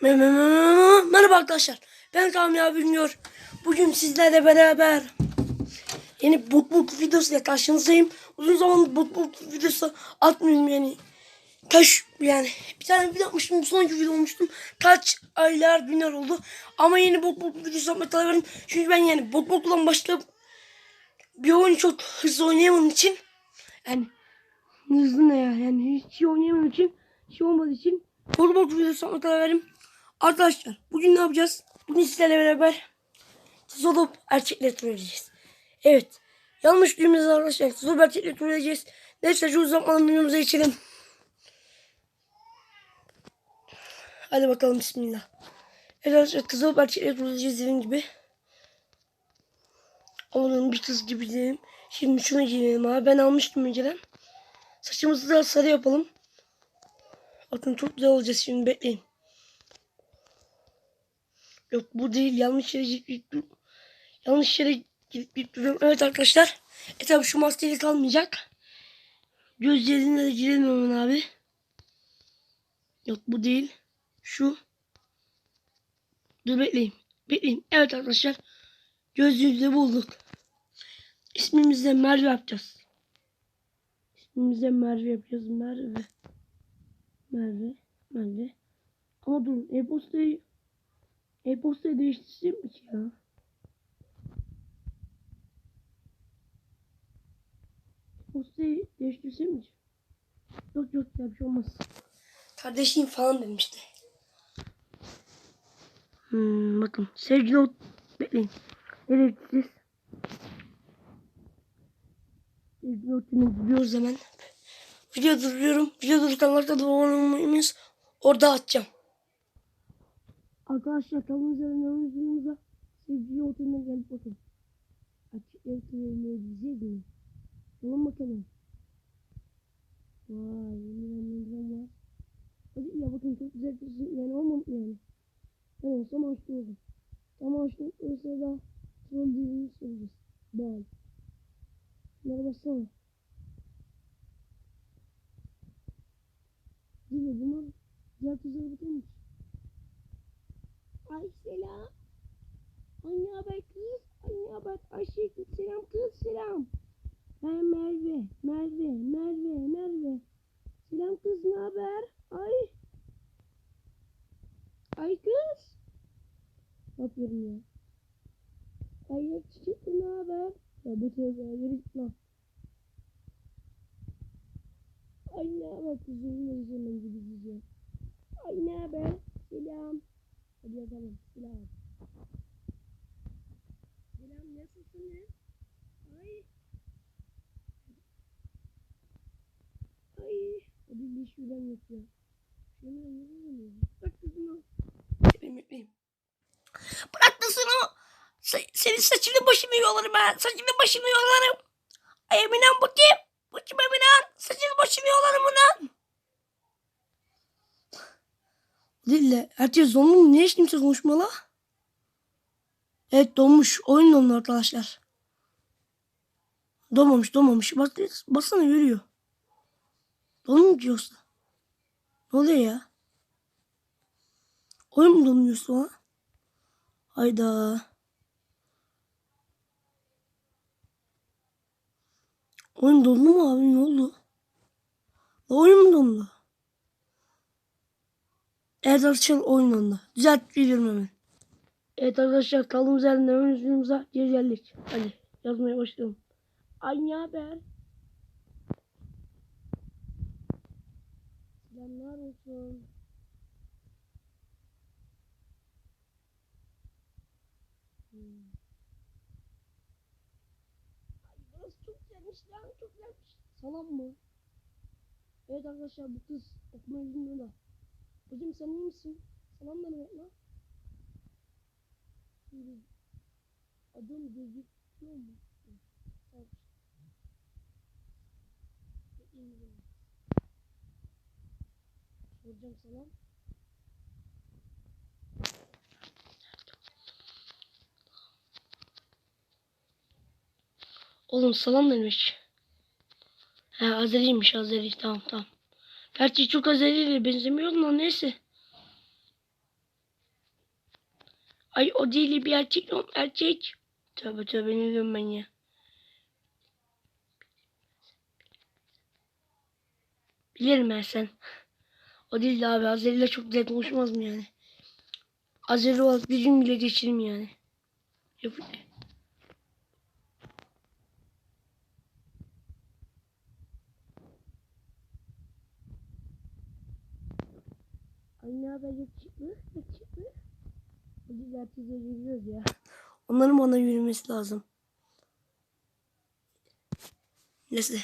Me- me- me- me- Merhaba arkadaşlar. Ben Kamil abi Junior. Bugün sizlerle beraber yeni bot bot videosuyla karşınızdayım. Uzun zaman bot bot videosu atmıyorum yani. Kaç yani bir tane video atmıştım. Sonraki video olmuştum. Kaç aylar günler oldu. Ama yeni bot videosu atmaya karar. Çünkü ben yani bot botla başlayıp bir oyunu çok hızlı oynayamadığım için yani hızlı ne ya yani hiç iyi oynayamadığım için şey olmadığı için bot videosu atmaya karar. Arkadaşlar bugün ne yapacağız? Bugün sizlerle beraber siz olup erkekleri trolleyeceğiz. Evet. Yanlış düğümüz arkadaşlar. Siz olup erkekleri trolleyeceğiz. Neyse şu uzatmadan videomuza geçelim. Hadi bakalım bismillah. Evet arkadaşlar kız olup erkekleri trolleyeceğiz dediğim gibi. Oğlum bir kız gibi diyelim. Şimdi şunu giyelim abi. Ben almıştım önceden. Saçımızı da sarı yapalım. Bakın çok güzel olacağız şimdi bekleyin. Yok bu değil. Yanlış yere dur- yanlış yere duruyorum. Evet arkadaşlar. E tabi şu maskeyle kalmayacak. Gözlerine de girelim abi. Yok bu değil. Şu. Dur bekleyin. Bekleyin. Evet arkadaşlar. Gözlüğümüzü bulduk. İsmimizi de Merve yapacağız. İsmimizi de Merve yapacağız. Merve. Merve. Merve. Ama dur. E-postayı e-postayı değiştirsem mi ki ya? E-postayı değiştirsem mi ki? Yok yok ya bir şey olmaz. Kardeşim falan demişti. Hmm, bakın ot... Bekleyin. Evet siz. Sevgili otunu gidiyoruz hemen. Video duruyorum. Video dururken arkada abone olmayı Orada atacağım. Arkadaşlar tavuğun üzerinden yüzümüze sevgili oteline gelip bakın. Açık ev kıyımlayabilecek mi? Alın bakalım. Vay yeni var. Hadi ya bakın çok güzel bir şey yani olmam yani. Ben olsam aşkı oldum. Ama aşkı olsa da troll dilini soracağız. Bal. Şunlara baksana. Mi bunlar? Diğer kızlara bakar mısın? Ay selam. Ay ne haber kız? Ay ne haber? Ayşe selam kız selam. Ben Merve. Merve. Merve. Merve. Selam kız ne haber? Ay. Ay kız. Ne yapıyorum ya? Ay çiçek ne haber? Ya Betül ya yürü lan. Ay ne haber kızım? Ne zaman gideceğiz Ay ne haber? Selam. Hadi yazalım. Selam. Selam nasılsınız? Ay. Ay. Hadi bir şuradan yok ya. Şuradan yürüyor Bırak kızını. Benim benim. Bırak kızını. Se senin saçını başını yolarım ben. Saçını başını yolarım. Ay Eminem bu kim? Bu kim Eminem? Saçını başını yolarım bunun. Dille. Herkes dondu mu? Niye hiç kimse konuşmalı? Evet donmuş. Oyun dondu arkadaşlar. Donmamış donmamış. Bak, baksana yürüyor. Donmuş yoksa. Ne oluyor ya? Oyun mu donuyorsa ha? Hayda. Oyun dondu mu abi? Ne oldu? Oyun mu dondu? Evet arkadaşlar oyun dondu. Düzelt veriyorum hemen. Evet arkadaşlar kaldığımız yerden hemen yüzümüze geri geldik. Hadi yazmaya başlayalım. Ay ne haber? Selamlar olsun. Hmm. Ay burası çok güzelmiş lan çok güzelmiş. Salam mı? Evet arkadaşlar bu kız okumayı bilmiyor da. Hocam sen iyi misin? Salam lan? Yürü. Adım gözüküyor mu? Tamam. Hocam selam. Oğlum salam demiş. He Azeriymiş Azeri tamam tamam. Gerçi çok Azeri'yle benzemiyor ama neyse. Ay o değil bir erkek o erkek. Tövbe tövbe ne diyorum ben ya. Bilirim ben sen. O değil de abi Azeri'yle çok güzel konuşmaz mı yani? Azeri olarak bir gün bile geçirim yani. Yok. Ay ne haber? Yakışıklı. O değil de herkese yürüyoruz ya. Onların bana yürümesi lazım. Neyse.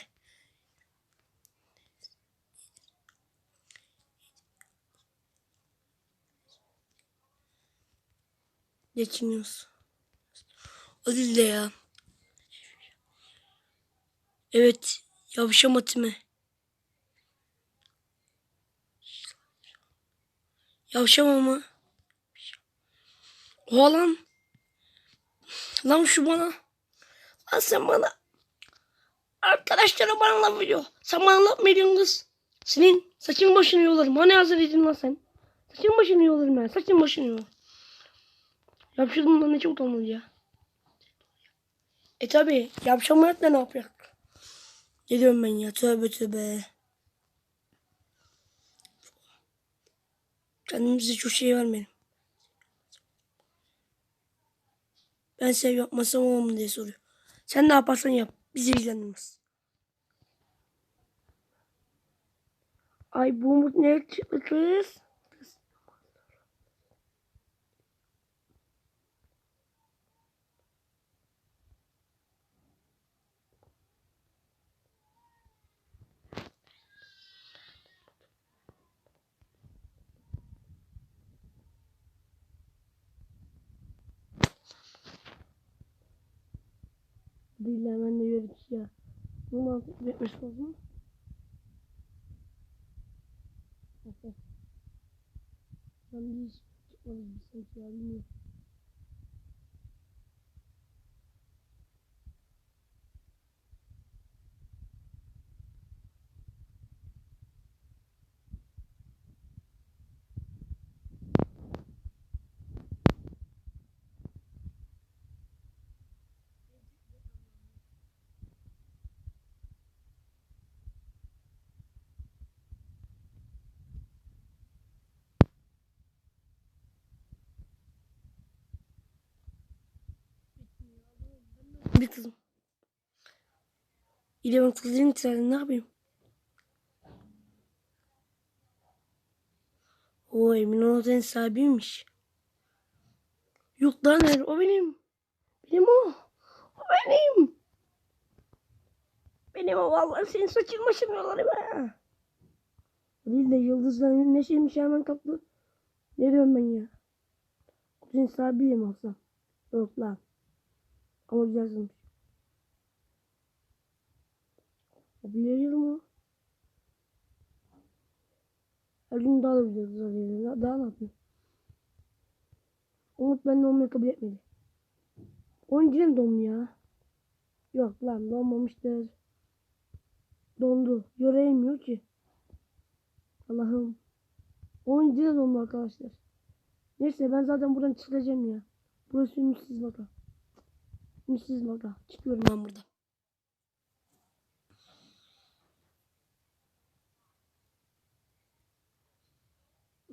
Geçiniyoruz. O değil de ya. Evet. Yavşam atımı. Yavşam ama. Oha lan. Lan şu bana. Lan sen bana. Arkadaşlara bana laf ediyor. Sen bana laf mı ediyorsun kız? Senin saçın başını yolarım. Hani hazır edin lan sen? Saçın başını yolarım ben. Saçın başını yolarım. Yapışırdım da ne çok utanmadı ya. E tabi yapışamayıp da ne yapacak? Ne diyorum ben ya tövbe tövbe. Kendimize çok şey vermeyelim. Ben sev yapmasam olur mu diye soruyor. Sen ne yaparsan yap. Bizi ilgilendirmez. Ay bu ne kız? Değil hemen de yürüdük ya. Bu mantıklı etmiş lazım. Ben bir iş çıkmadı bir sanki ya bilmiyorum. Bir kızım. İle ben kızlarım bitirelim ne yapayım? O Emin Oğuz'un sahibiymiş. Yok lan hayır, o benim. Benim o. O benim. Benim o vallahi senin saçın başın yolları be. Değil de yıldızların neşeymiş hemen kaplı. Ne diyorum ben ya? Senin sahibiyim olsam. Yok lan. Ama güzelsin. Biliyorum o. Her gün daha da güzel kızlar geliyor. Daha ne yapayım? Umut benimle olmayı kabul etmedi. Oyuncuya mı dondu ya? Yok lan donmamıştır. Dondu. Yorayamıyor ki. Allah'ım. Oyuncuya dondu arkadaşlar. Neyse ben zaten buradan çıkacağım ya. Burası ümitsiz vaka. Ümitsiz vaka. Çıkıyorum ben buradan.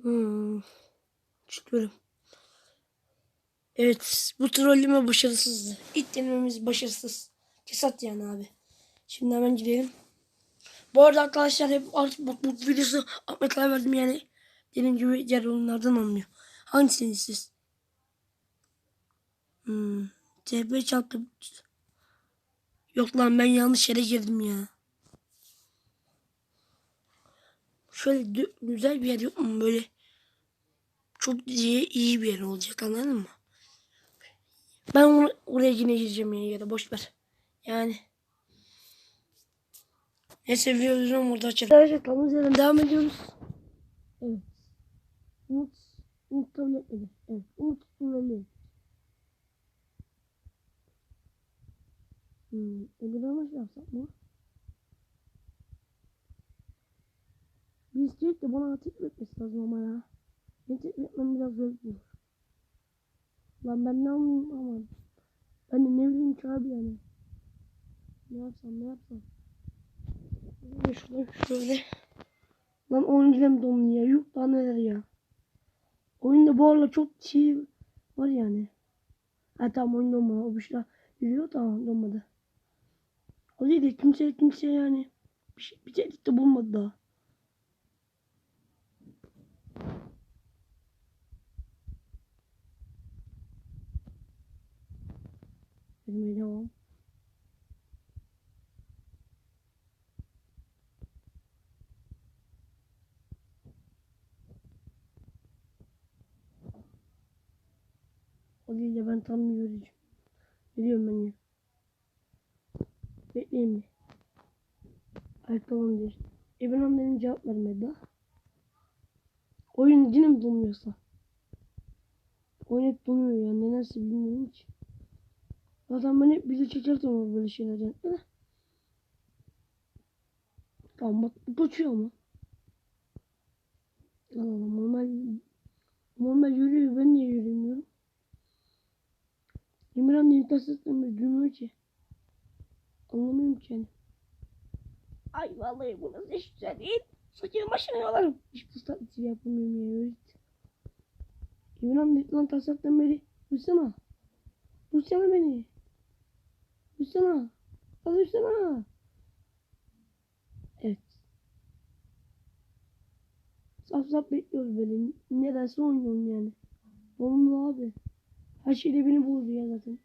Hmm. Çıkıyorum. Evet. Bu trolleme başarısızdı. İlk denememiz başarısız. Kesat yani abi. Şimdi hemen gidelim. Bu arada arkadaşlar hep artık bu, bu videosu Ahmet'e verdim yani. Dediğim gibi diğer oyunlardan olmuyor. Hangisini siz? Hmm. TP çarptı. Yok lan ben yanlış yere girdim ya. Şöyle güzel bir yer yok mu böyle? Çok iyi, iyi bir yer olacak anladın mı? Ben onu, oraya yine gireceğim yani ya da boş ver. Yani. Neyse videoyu burada açalım. Arkadaşlar kaldığımız yerden devam ediyoruz. Evet. Umut. Umut kabul etmedi. Evet. Umut sinirli. Hmm. Öbür amaç yapsak mı? Bir isteyip de bana teklif etmesi lazım ama ya. Ne teklif etmem biraz zor olur. Lan ben ne anlayayım aman. Ben de ne bileyim ki abi yani. Ne yapsam ne yapsam. Şöyle şöyle. Lan oyun gidem donlu ya. Yuh daha neler ya. Oyunda bu arada çok şey var yani. Ha tamam oyun donmadı. O bir şeyler yürüyor tamam donmadı. O değil de kimse kimse yani bir şey bir tehdit bulmadı daha. Yürümeye devam. O değil de ben tam yürüyeceğim. Yürüyorum ben ya. Bekleyin bir. Ayakkabım değil. İbn benim cevap vermedi daha. Oyun yine mi donmuyorsa? Oyun hep donuyor ya. Nedense bilmiyorum ki. Zaten ben hep video çekerdim ama böyle şeylerden. Tamam bak bu kaçıyor ama. Allah Allah normal normal yürüyor ben niye yürümüyorum? İmran da duymuyor ki. Anlamıyorum ki. Ay vallahi bu nasıl iş güzel değil. Saçını başını yolarım. Hiç bu taklidi yapamıyorum ya. Öğret. İmran dedi lan tasarruftan beri. Duysana. Duysana beni. Duysana. Az duysana. Evet. Saf saf bekliyoruz böyle. Ne derse oynuyorum yani. Olumlu abi. Her şeyde beni bulur ya zaten.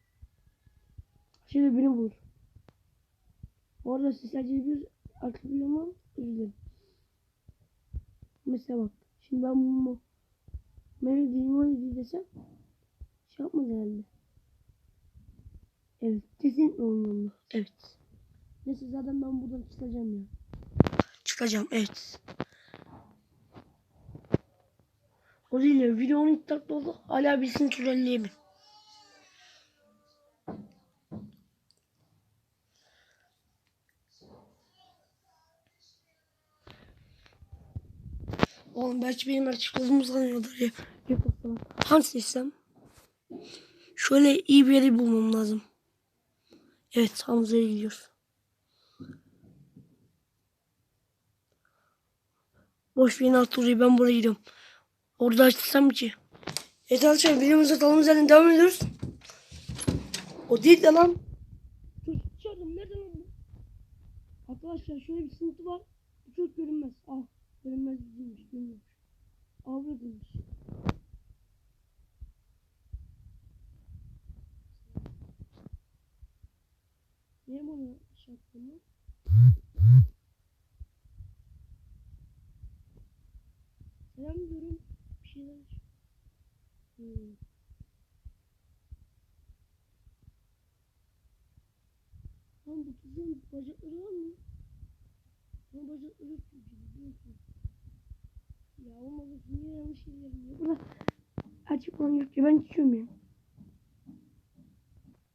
Her şeyde beni bulur. Bu arada siz sadece bir özür dilerim. Mesela bak. Şimdi ben bunu Melody Melody desem şey yapmaz herhalde. Evet. Kesinlikle oynuyorum. Evet. Neyse zaten ben buradan çıkacağım ya. Çıkacağım evet. O değil ya videonun ilk dakika oldu. Hala birisini trolleyemem. Oğlum belki benim erkek olduğumu sanıyorlar ya. Hangisi istem? Şöyle iyi bir yeri bulmam lazım. Evet Hamza'ya gidiyoruz. Boş verin Arturu'yu ben buraya gidiyorum. Orada açtırsam ki. Evet arkadaşlar videomuza kalın üzerinden devam ediyoruz. O değil de lan. Çocuk çağırdım nereden bu? Arkadaşlar şöyle bir sıkıntı var. Çok görünmez. Ah görünmez değilmiş görünmüyormuş. Avradıymış. Niye yaptın lan? Selam diyorum. Bir şeyler. Hmm. Lan bu kızın bacakları var mı? Ama bacakları biliyorsun. Ya olmadı niye yanlış şeyler ya. Burada açık olan yok ki ben çıkıyorum ya.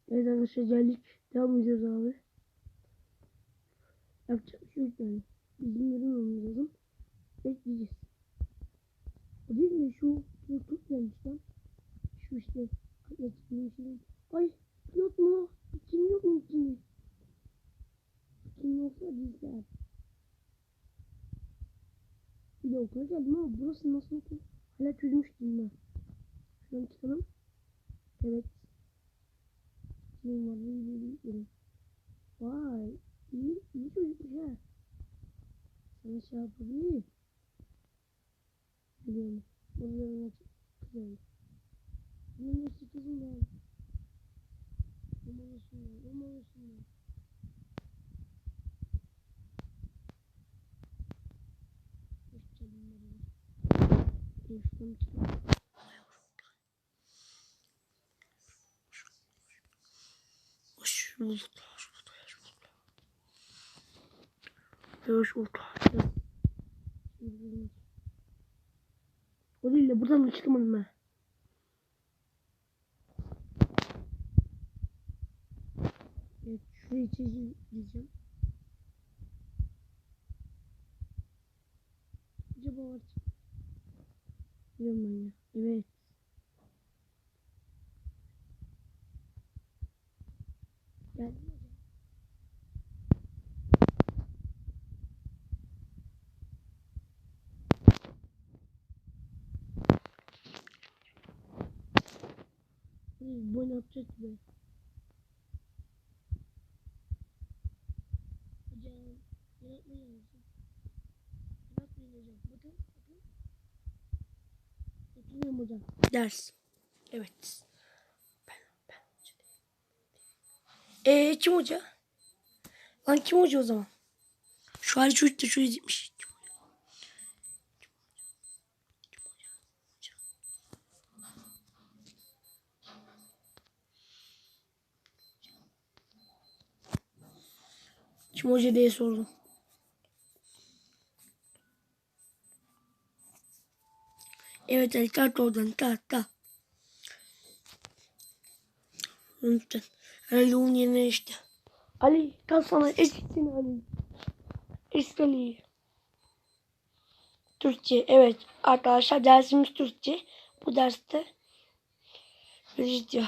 Evet arkadaşlar geldik. Devam edeceğiz abi. Yapacak bir şey yok yani. Bizim yürümemiz lazım. Bekleyeceğiz. O değil mi şu çok gelmiş lan. Şu işte. Ay yok mu? Kim yok mu kim? Kim yoksa bizler. Bir de okula geldim ama burası nasıl okul? Hala çözmüştüm ben. Şuradan çıkalım. Evet. Kim var? Vay. İyi, iyi çocukmuş ha. Sana şey yapabilir. Biliyorum. Buralarına çıkıyorum. Bunun nasıl kızım var? Umalısın, umalısın. Hoşçakalın. Hoş bulduk. Hoş bulduk. Şimdi o değil de buradan mı çıkamadım ben? Evet şurayı çizeceğim. bekliyor manyak. Evet. Gel. Bu ne yapacak be? Hocam, yaratmayın hocam. Yaratmayın hocam. Bakın. Yapmayın hocam. Ders. Evet. Ben, ben. Eee kim hoca? Lan kim hoca o zaman? Şu hali çocuk da şöyle gitmiş. Kim hoca diye sordum. Evet Ali kalk oradan kalk kalk. Lütfen. Onun yerine işte. Ali kalk sana eşitsin Ali. Eşit Ali. Türkçe evet arkadaşlar dersimiz Türkçe. Bu derste böyle diyor.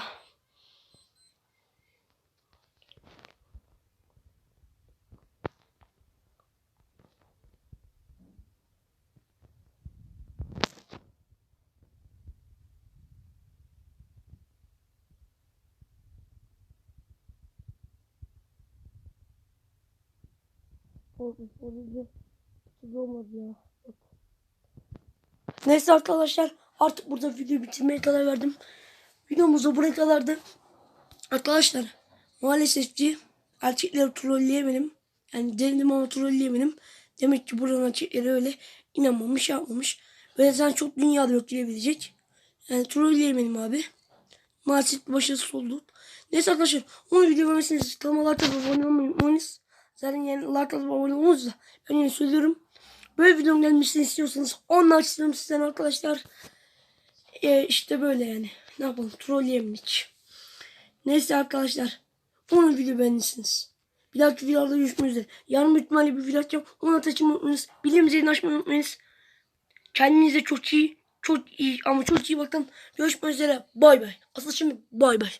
Olsun, olsun. Kötü olmadı ya. Yok. Neyse arkadaşlar artık burada videoyu bitirmeye karar verdim. Videomuz buraya kadardı. Arkadaşlar maalesef ki erkekleri trolleyemedim. Yani denedim ama trolleyemedim. Demek ki buranın erkekleri öyle inanmamış yapmamış. Böyle sen çok dünyada yok diyebilecek. Yani trolleyemedim abi. Maalesef başarısız oldu. Neyse arkadaşlar 10 video vermesiniz. Atıp abone olmayı unutmayınız. Zaten yani like atıp abone da ben yine söylüyorum. Böyle videonun gelmesini istiyorsanız 10 like istiyorum sizden arkadaşlar. Ee, işte böyle yani. Ne yapalım trolleyemedik. Neyse arkadaşlar. Onu video beğenirsiniz. Bir dahaki videoda görüşmek üzere. Yarın ihtimalle bir video atacağım. Onu atacağım unutmayınız. Bildiğim zilini açmayı unutmayınız. Kendinize çok iyi, çok iyi ama çok iyi bakın. Görüşmek üzere. Bay bay. Asıl şimdi bay bay.